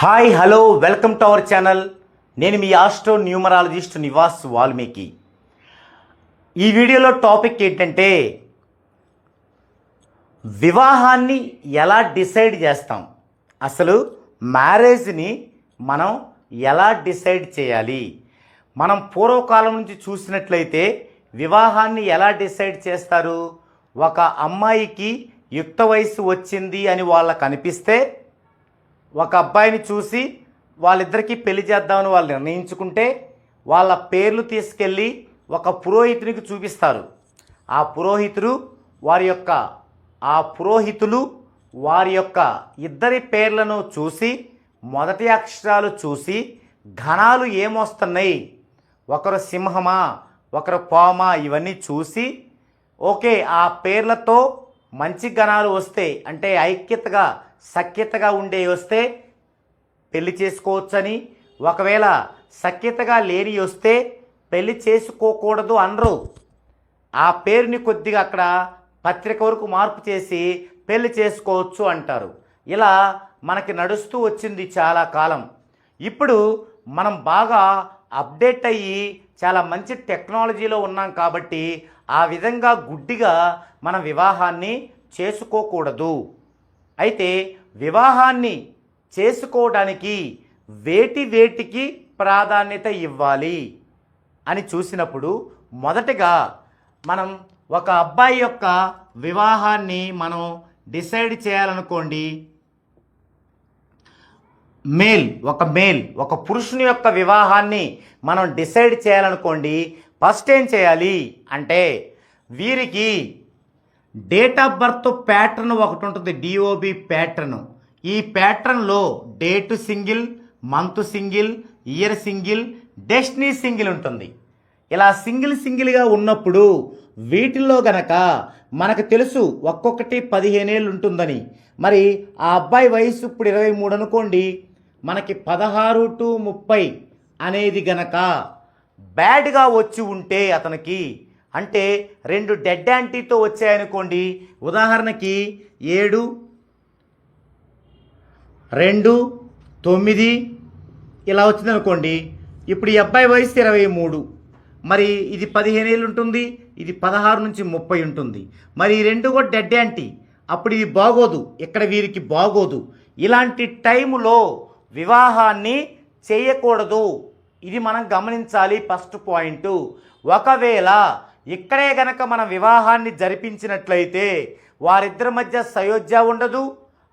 Hi hello welcome to our channel. నేను మీ astro numerologist Nivas Valmiki. ఈ వీడియోలో టాపిక్ ఏంటంటే వివాహాన్ని ఎలా డిసైడ్ చేస్తాం? అసలు మ్యారేజ్ని మనం ఎలా డిసైడ్ చేయాలి? మనం పూర్వకాలం నుంచి చూసినట్లయితే వివాహాన్ని ఎలా డిసైడ్ చేస్తారు? ఒక అమ్మాయికి యుక్త వయసు వచ్చింది అని వాళ్ళకు అనిపిస్తే ఒక అబ్బాయిని చూసి వాళ్ళిద్దరికీ పెళ్ళి చేద్దామని వాళ్ళు నిర్ణయించుకుంటే వాళ్ళ పేర్లు తీసుకెళ్ళి ఒక పురోహితునికి చూపిస్తారు. ఆ పురోహితుడు వారి యొక్క ఆ పురోహితులు వారి యొక్క ఇద్దరి పేర్లను చూసి మొదటి అక్షరాలు చూసి ఘనాలు ఏమొస్తున్నాయి? ఒకరు సింహమా ఒకరు పామా ఇవన్నీ చూసి ఓకే ఆ పేర్లతో మంచి గణాలు వస్తే అంటే ఐక్యతగా సఖ్యతగా ఉండే వస్తే పెళ్ళి చేసుకోవచ్చని ఒకవేళ సఖ్యతగా లేని వస్తే పెళ్ళి చేసుకోకూడదు అనరు. ఆ పేరుని కొద్దిగా అక్కడ పత్రిక వరకు మార్పు చేసి పెళ్ళి చేసుకోవచ్చు అంటారు. ఇలా మనకి నడుస్తూ వచ్చింది చాలా కాలం. ఇప్పుడు మనం బాగా అప్డేట్ అయ్యి చాలా మంచి టెక్నాలజీలో ఉన్నాం కాబట్టి ఆ విధంగా గుడ్డిగా మన వివాహాన్ని చేసుకోకూడదు. అయితే వివాహాన్ని చేసుకోవడానికి వేటి వేటికి ప్రాధాన్యత ఇవ్వాలి అని చూసినప్పుడు మొదటగా మనం ఒక అబ్బాయి యొక్క వివాహాన్ని మనం డిసైడ్ చేయాలనుకోండి. మేల్ ఒక మేల్ ఒక పురుషుని యొక్క వివాహాన్ని మనం డిసైడ్ చేయాలనుకోండి. ఫస్ట్ ఏం చేయాలి అంటే వీరికి డేట్ ఆఫ్ బర్త్ ప్యాటర్న్ ఒకటి ఉంటుంది డిఓబి ప్యాటర్న్ ఈ ప్యాటర్న్లో date single month single year single destiny single ఉంటుంది. ఇలా సింగిల్ సింగిల్గా ఉన్నప్పుడు వీటిల్లో గనక మనకు తెలుసు ఒక్కొక్కటి పదిహేనేళ్ళు ఉంటుందని. మరి ఆ అబ్బాయి వయసు ఇప్పుడు ఇరవై మూడు అనుకోండి మనకి పదహారు టు ముప్పై అనేది గనక బ్యాడ్గా వచ్చి ఉంటే అతనికి అంటే రెండు డెడ్ యాంటీతో వచ్చాయనుకోండి. ఉదాహరణకి ఏడు రెండు తొమ్మిది ఇలా వచ్చిందనుకోండి. ఇప్పుడు ఈ అబ్బాయి వయసు ఇరవై మూడు. మరి ఇది పదిహేను ఏళ్ళు ఉంటుంది ఇది పదహారు నుంచి ముప్పై ఉంటుంది. మరి ఈ రెండు కూడా డెడ్ యాంటీ అప్పుడు ఇది బాగోదు ఇక్కడ వీరికి బాగోదు. ఇలాంటి టైములో వివాహాన్ని చేయకూడదు. ఇది మనం గమనించాలి ఫస్ట్ పాయింట్. ఒకవేళ ఇక్కడే గనక మన వివాహాన్ని జరిపించినట్లయితే వారిద్దరి మధ్య సయోధ్య ఉండదు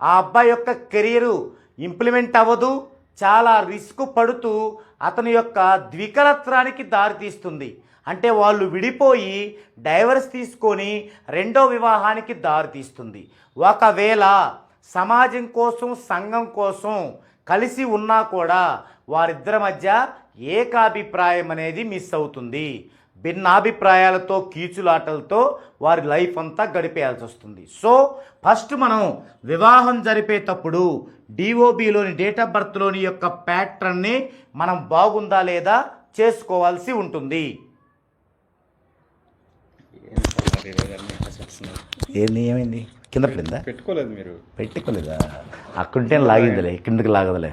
ఆ అబ్బాయి యొక్క కెరీరు ఇంప్లిమెంట్ అవ్వదు చాలా రిస్క్ పడుతూ అతని యొక్క ద్వికలత్వానికి దారితీస్తుంది అంటే వాళ్ళు విడిపోయి డైవర్స్ తీసుకొని రెండో వివాహానికి దారితీస్తుంది ఒకవేళ సమాజం కోసం సంఘం కోసం కలిసి ఉన్నా కూడా వారిద్దరి మధ్య ఏకాభిప్రాయం అనేది మిస్ అవుతుంది. భిన్నాభిప్రాయాలతో కీచులాటలతో వారి లైఫ్ అంతా గడిపేయాల్సి వస్తుంది. సో ఫస్ట్ మనం వివాహం జరిపేటప్పుడు డిఓబిలోని డేట్ ఆఫ్ బర్త్లోని యొక్క ప్యాటర్న్ని మనం బాగుందా లేదా చేసుకోవాల్సి ఉంటుంది. ఏంది ఏమైంది? కింద పడిందా? పెట్టుకోలేదు మీరు. పెట్టుకోలేదా? అక్కడుంటే లాగిందిలే కిందకి లాగదులే.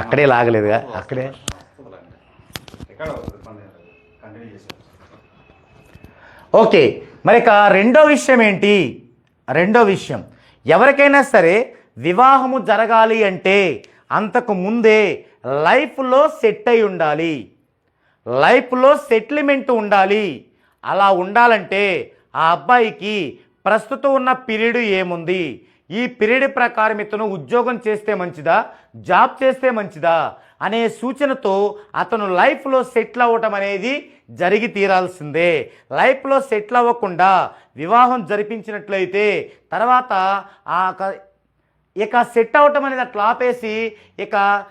అక్కడే లాగలేదుగా అక్కడే. ఓకే మరి ఇక రెండో విషయం ఏంటి? రెండో విషయం. ఎవరికైనా సరే వివాహము జరగాలి అంటే అంతకు ముందే లైఫ్లో సెట్ అయి ఉండాలి. లైఫ్లో సెటిల్మెంట్ ఉండాలి. అలా ఉండాలంటే ఆ అబ్బాయికి ప్రస్తుతం ఉన్న పీరియడ్ ఏముంది? ఈ పీరియడ్ ప్రకారం ఇతను ఉద్యోగం చేస్తే మంచిదా? జాబ్ చేస్తే మంచిదా? అనే సూచనతో అతను లైఫ్లో సెటిల్ అవ్వటం అనేది జరిగి తీరాల్సిందే. లైఫ్లో సెటిల్ అవ్వకుండా వివాహం జరిపించినట్లయితే తర్వాత ఆ క- ఇక సెట్ అవటం అనేది అట్లా ఆపేసి ఇక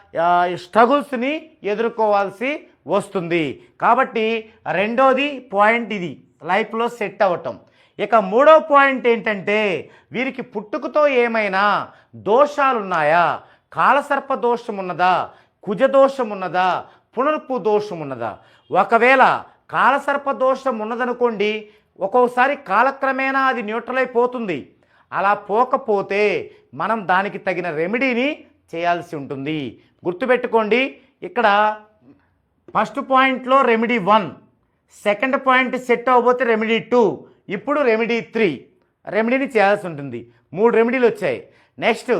స్ట్రగుల్స్ని ఎదుర్కోవాల్సి వస్తుంది. కాబట్టి రెండోది పాయింట్ ఇది లైఫ్లో సెట్ అవ్వటం. ఇక మూడో పాయింట్ ఏంటంటే వీరికి పుట్టుకతో ఏమైనా దోషాలున్నాయా? కాలసర్ప దోషం ఉన్నదా కుజ దోషం ఉన్నదా పునర్పు దోషం ఉన్నదా ఒకవేళ కాలసర్ప దోషం ఉన్నదనుకోండి ఒక్కోసారి కాలక్రమేణా అది న్యూట్రల్ అయిపోతుంది. అలా పోకపోతే మనం దానికి తగిన రెమెడీని చేయాల్సి ఉంటుంది. గుర్తుపెట్టుకోండి ఇక్కడ ఫస్ట్ పాయింట్లో remedy one second point set అవ్వబోతే remedy two ఇప్పుడు రెమెడీ త్రీ. రెమెడీని చేయాల్సి ఉంటుంది. మూడు రెమెడీలు వచ్చాయి. నెక్స్ట్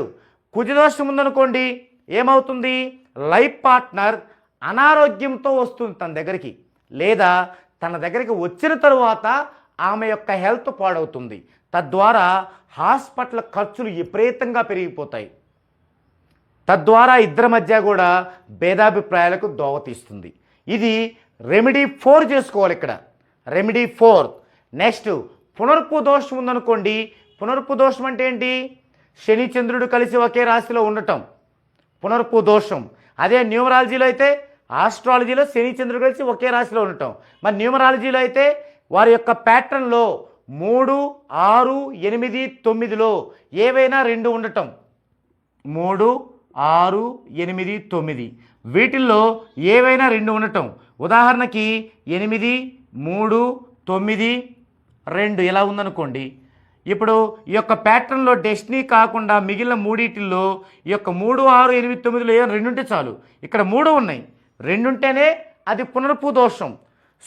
కుజదోషం ఉందనుకోండి ఏమవుతుంది? లైఫ్ పార్ట్నర్ అనారోగ్యంతో వస్తుంది తన దగ్గరికి. లేదా తన దగ్గరికి వచ్చిన తరువాత ఆమె యొక్క హెల్త్ పాడవుతుంది. తద్వారా హాస్పిటల్ ఖర్చులు విపరీతంగా పెరిగిపోతాయి. తద్వారా ఇద్దరి మధ్య కూడా భేదాభిప్రాయాలకు దోవతీస్తుంది ఇది రెమెడీ ఫోర్ చేసుకోవాలి ఇక్కడ. Remedy four. నెక్స్ట్ పునర్పు దోషం ఉందనుకోండి. పునర్పు దోషం అంటే ఏంటి? శని చంద్రుడు కలిసి ఒకే రాశిలో ఉండటం. పునర్పు దోషం. అదే న్యూమరాలజీలో అయితే ఆస్ట్రాలజీలో శని చంద్రుడు కలిసి ఒకే రాశిలో ఉండటం. మరి న్యూమరాలజీలో అయితే వారి యొక్క ప్యాటర్న్లో మూడు ఆరు ఎనిమిది తొమ్మిదిలో ఏవైనా రెండు ఉండటం. మూడు ఆరు ఎనిమిది తొమ్మిది. వీటిల్లో ఏవైనా రెండు ఉండటం. ఉదాహరణకి ఎనిమిది మూడు తొమ్మిది రెండు ఇలా ఉందనుకోండి. ఇప్పుడు ఈ యొక్క ప్యాటర్న్లో డెస్టినీ కాకుండా మిగిలిన మూడిటిల్లో ఈ యొక్క మూడు ఆరు ఎనిమిది తొమ్మిదిలో ఏం రెండుంటే చాలు. ఇక్కడ మూడు ఉన్నాయి. రెండుంటేనే అది పునర్పు దోషం.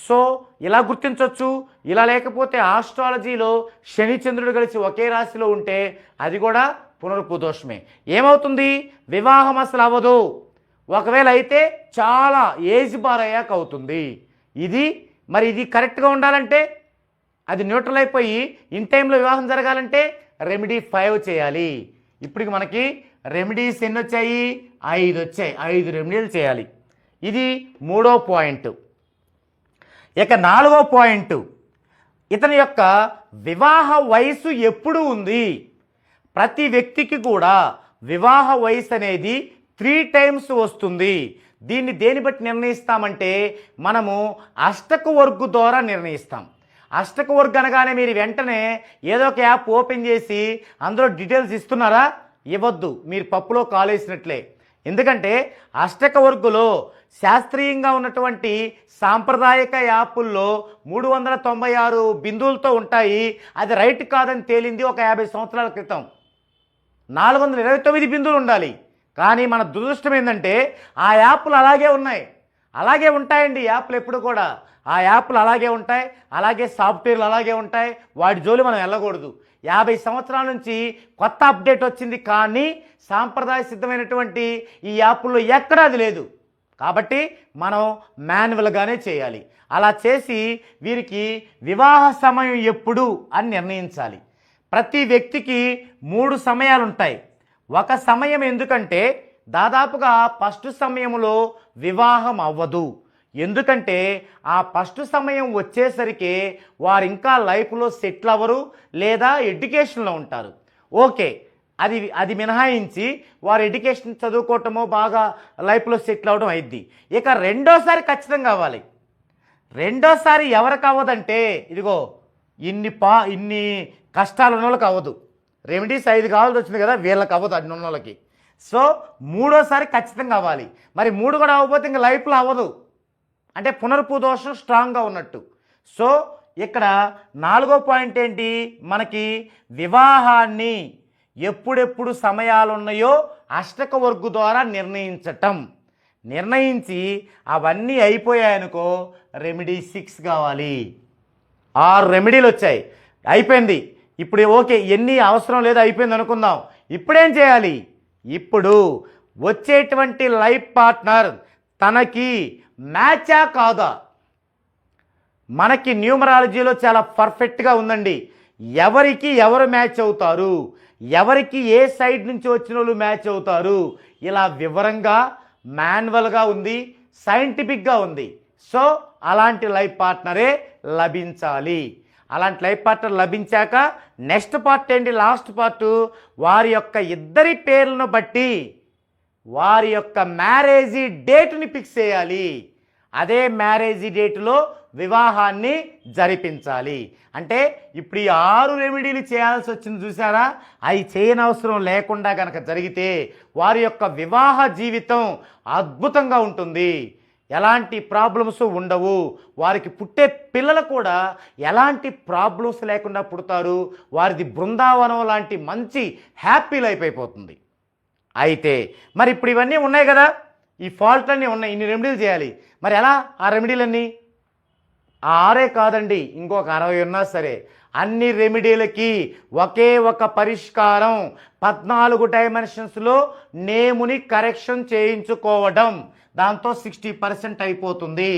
సో ఇలా గుర్తించవచ్చు ఇలా లేకపోతే ఆస్ట్రాలజీలో శని చంద్రుడు కలిసి ఒకే రాశిలో ఉంటే అది కూడా పునర్పు దోషమే. ఏమవుతుంది? వివాహం అసలు అవ్వదు. ఒకవేళ అయితే చాలా ఏజ్ బార్ అయ్యాక అవుతుంది. ఇది మరి ఇది కరెక్ట్గా ఉండాలంటే అది న్యూట్రల్ అయిపోయి ఇన్ టైంలో వివాహం జరగాలంటే రెమెడీ ఫైవ్ చేయాలి. ఇప్పటికి మనకి రెమెడీస్ ఎన్ని వచ్చాయి? ఐదు వచ్చాయి. ఐదు రెమెడీలు చేయాలి. ఇది మూడో పాయింట్ ఇక నాలుగో పాయింట్ ఇతని యొక్క వివాహ వయసు ఎప్పుడు ఉంది? ప్రతి వ్యక్తికి కూడా వివాహ వయసు అనేది త్రీ టైమ్స్ వస్తుంది. దీన్ని దేని బట్టి నిర్ణయిస్తామంటే మనము అష్టక వర్గు ద్వారా నిర్ణయిస్తాం. అష్టక వర్క్ అనగానే మీరు వెంటనే ఏదో ఒక యాప్ ఓపెన్ చేసి అందులో డీటెయిల్స్ ఇస్తున్నారా? ఇవ్వద్దు. మీరు పప్పులో కాలేసినట్లే. ఎందుకంటే అష్టక వర్గులో శాస్త్రీయంగా ఉన్నటువంటి సాంప్రదాయక యాపుల్లో మూడు వందల తొంభై ఆరు బిందువులతో ఉంటాయి. అది రైట్ కాదని తేలింది ఒక యాభై సంవత్సరాల క్రితం. నాలుగు వందల ఇరవై తొమ్మిది బిందువులు ఉండాలి. కానీ మన దురదృష్టం ఏంటంటే ఆ యాప్లు అలాగే ఉన్నాయి. అలాగే ఉంటాయండి యాప్లు ఎప్పుడు కూడా. ఆ యాప్లు అలాగే ఉంటాయి అలాగే సాఫ్ట్వేర్లు అలాగే ఉంటాయి. వాటి జోలి మనం వెళ్ళకూడదు. యాభై సంవత్సరాల నుంచి కొత్త అప్డేట్ వచ్చింది కానీ సాంప్రదాయ సిద్ధమైనటువంటి ఈ యాప్ల్లో ఎక్కడా అది లేదు. కాబట్టి మనం మాన్యువల్గానే చేయాలి. అలా చేసి వీరికి వివాహ సమయం ఎప్పుడు అని నిర్ణయించాలి. ప్రతి వ్యక్తికి మూడు సమయాలు ఉంటాయి ఒక సమయం ఎందుకంటే దాదాపుగా ఫస్ట్ సమయంలో వివాహం అవ్వదు. ఎందుకంటే ఆ ఫస్ట్ సమయం వచ్చేసరికి వారు ఇంకా లైఫ్లో సెటిల్ అవ్వరు లేదా ఎడ్యుకేషన్లో ఉంటారు. ఓకే అది అది మినహాయించి వారు ఎడ్యుకేషన్ చదువుకోవటమో బాగా లైఫ్లో సెటిల్ అవ్వడం అయింది ఇక రెండోసారి ఖచ్చితంగా అవ్వాలి. రెండోసారి ఎవరికి అవ్వదంటే ఇదిగో ఇన్ని పా ఇన్ని కష్టాలు ఉన్న వాళ్ళకి అవ్వదు. రెమెడీస్ ఐదు కావాల్సి వచ్చింది కదా వీళ్ళకి అవ్వదు అన్ని ఉన్న వాళ్ళకి సో మూడోసారి ఖచ్చితంగా అవ్వాలి. మరి మూడు కూడా అవ్వకపోతే ఇంకా లైఫ్లో అవ్వదు. అంటే పునర్పు దోషం స్ట్రాంగ్గా ఉన్నట్టు. సో ఇక్కడ నాలుగో పాయింట్ ఏంటి? మనకి వివాహాన్ని ఎప్పుడెప్పుడు సమయాలు ఉన్నాయో అష్టక వర్గు ద్వారా నిర్ణయించటం. నిర్ణయించి అవన్నీ అయిపోయాయనుకో రెమెడీ సిక్స్ కావాలి. ఆరు రెమెడీలు వచ్చాయి. అయిపోయింది. ఇప్పుడు ఓకే ఎన్ని అవసరం లేదు అయిపోయింది అనుకుందాం. ఇప్పుడేం చేయాలి? ఇప్పుడు వచ్చేటువంటి లైఫ్ పార్ట్నర్ తనకి మ్యాచా కాదా? మనకి న్యూమరాలజీలో చాలా పర్ఫెక్ట్గా ఉందండి. ఎవరికి ఎవరు మ్యాచ్ అవుతారు? ఎవరికి ఏ సైడ్ నుంచి వచ్చిన వాళ్ళు మ్యాచ్ అవుతారు? ఇలా వివరంగా మాన్యువల్గా ఉంది సైంటిఫిక్గా ఉంది. సో అలాంటి లైఫ్ పార్ట్నరే లభించాలి. అలాంటి లైఫ్ పార్ట్నర్ లభించాక నెక్స్ట్ పార్ట్ ఏంటి? Last part. వారి యొక్క ఇద్దరి పేర్లను బట్టి వారి యొక్క మ్యారేజీ డేట్ని ఫిక్స్ చేయాలి. అదే మ్యారేజీ డేట్లో వివాహాన్ని జరిపించాలి. అంటే ఇప్పుడు ఈ ఆరు రెమెడీలు చేయాల్సి వచ్చింది చూసారా అవి చేయనవసరం లేకుండా కనుక జరిగితే వారి యొక్క వివాహ జీవితం అద్భుతంగా ఉంటుంది. ఎలాంటి ప్రాబ్లమ్స్ ఉండవు. వారికి పుట్టే పిల్లలు కూడా ఎలాంటి ప్రాబ్లమ్స్ లేకుండా పుడతారు. వారిది బృందావనం లాంటి మంచి హ్యాపీ లైఫ్ అయిపోతుంది. అయితే మరి ఇప్పుడు ఇవన్నీ ఉన్నాయి కదా. ఈ ఫాల్ట్ అన్నీ ఉన్నాయి. ఇన్ని రెమెడీలు చేయాలి. మరి ఎలా ఆ రెమెడీలన్నీ? ఆ ఆరే కాదండి. ఇంకొక అరవై ఉన్నా సరే. అన్ని రెమెడీలకి ఒకే ఒక పరిష్కారం. పద్నాలుగు డైమెన్షన్స్లో నేముని కరెక్షన్ చేయించుకోవడం. దాంతో సిక్స్టీ పర్సెంట్ అయిపోతుంది.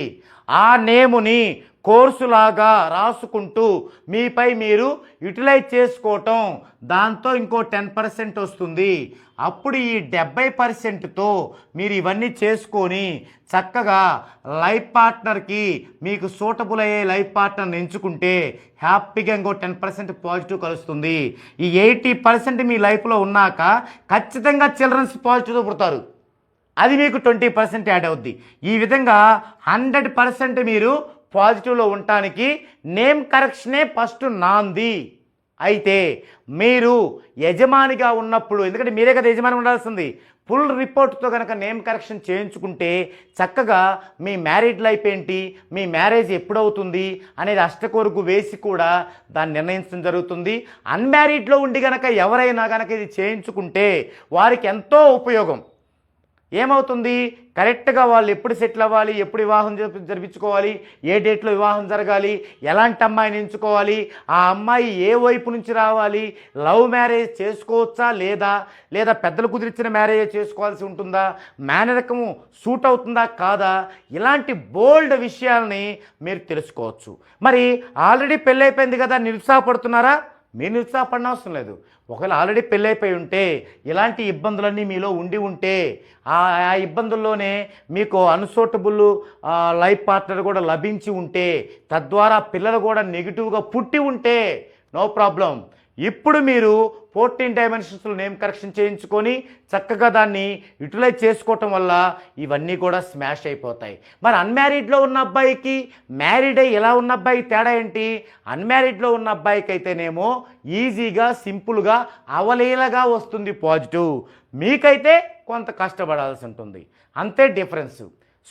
ఆ నేముని కోర్సులాగా రాసుకుంటూ మీపై మీరు యూటిలైజ్ చేసుకోవటం దాంతో ఇంకో టెన్ పర్సెంట్ వస్తుంది. అప్పుడు ఈ డెబ్బై పర్సెంట్తో మీరు ఇవన్నీ చేసుకొని చక్కగా లైఫ్ పార్ట్నర్కి మీకు సూటబుల్ అయ్యే లైఫ్ పార్ట్నర్ని ఎంచుకుంటే హ్యాపీగా ఇంకో టెన్ పర్సెంట్ పాజిటివ్ కలుస్తుంది. ఈ ఎయిటీ పర్సెంట్ మీ లైఫ్లో ఉన్నాక ఖచ్చితంగా చిల్డ్రన్స్ పాజిటివ్తో పుడతారు. అది మీకు ట్వంటీ పర్సెంట్ యాడ్ అవుద్ది. ఈ విధంగా హండ్రెడ్ పర్సెంట్ మీరు పాజిటివ్లో ఉండటానికి నేమ్ కరెక్షనే ఫస్ట్ నాంది. అయితే మీరు యజమానిగా ఉన్నప్పుడు ఎందుకంటే మీరే కదా యజమాని ఉండాల్సింది ఫుల్ రిపోర్ట్తో కనుక నేమ్ కరెక్షన్ చేయించుకుంటే చక్కగా మీ మ్యారీడ్ లైఫ్ ఏంటి మీ మ్యారేజ్ ఎప్పుడవుతుంది అనేది అష్టకోరుకు వేసి కూడా దాన్ని నిర్ణయించడం జరుగుతుంది. అన్మ్యారీడ్లో ఉండి కనుక ఎవరైనా కనుక ఇది చేయించుకుంటే వారికి ఎంతో ఉపయోగం. ఏమవుతుంది? కరెక్ట్గా వాళ్ళు ఎప్పుడు సెటిల్ అవ్వాలి? ఎప్పుడు వివాహం జరిపించుకోవాలి? ఏ డేట్లో వివాహం జరగాలి? ఎలాంటి అమ్మాయిని ఎంచుకోవాలి? ఆ అమ్మాయి ఏ వైపు నుంచి రావాలి? లవ్ మ్యారేజ్ చేసుకోవచ్చా లేదా? లేదా పెద్దలు కుదిరించిన మ్యారేజ్ చేసుకోవాల్సి ఉంటుందా? మేనరకము సూట్ అవుతుందా కాదా? ఇలాంటి బోల్డ్ విషయాల్ని మీరు తెలుసుకోవచ్చు. మరి ఆల్రెడీ పెళ్ళైపోయింది కదా నిరుత్సాహపడుతున్నారా? మీరు నిరుత్సాహపడిన అవసరం లేదు. ఒకవేళ ఆల్రెడీ పెళ్ళైపోయి ఉంటే ఇలాంటి ఇబ్బందులన్నీ మీలో ఉండి ఉంటే ఆ ఇబ్బందుల్లోనే మీకు అన్సూటబుల్ లైఫ్ పార్ట్నర్ కూడా లభించి ఉంటే తద్వారా పిల్లలు కూడా నెగిటివ్గా పుట్టి ఉంటే నో ప్రాబ్లం ఇప్పుడు మీరు ఫోర్టీన్ డైమెన్షన్స్లో నేమ్ కరెక్షన్ చేయించుకొని చక్కగా దాన్ని యూటిలైజ్ చేసుకోవటం వల్ల ఇవన్నీ కూడా స్మాష్ అయిపోతాయి. మరి అన్మ్యారీడ్లో ఉన్న అబ్బాయికి మ్యారీడ్ అయ్యి ఎలా ఉన్న అబ్బాయికి తేడా ఏంటి? అన్మ్యారీడ్లో ఉన్న అబ్బాయికి అయితేనేమో ఈజీగా సింపుల్గా అవలీలగా వస్తుంది పాజిటివ్. మీకైతే కొంత కష్టపడాల్సి ఉంటుంది. అంతే డిఫరెన్స్.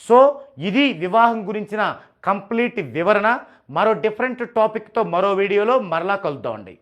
సో ఇది వివాహం గురించిన కంప్లీట్ వివరణ. మరో డిఫరెంట్ టాపిక్తో మరో వీడియోలో మరలా కలుద్దామండి.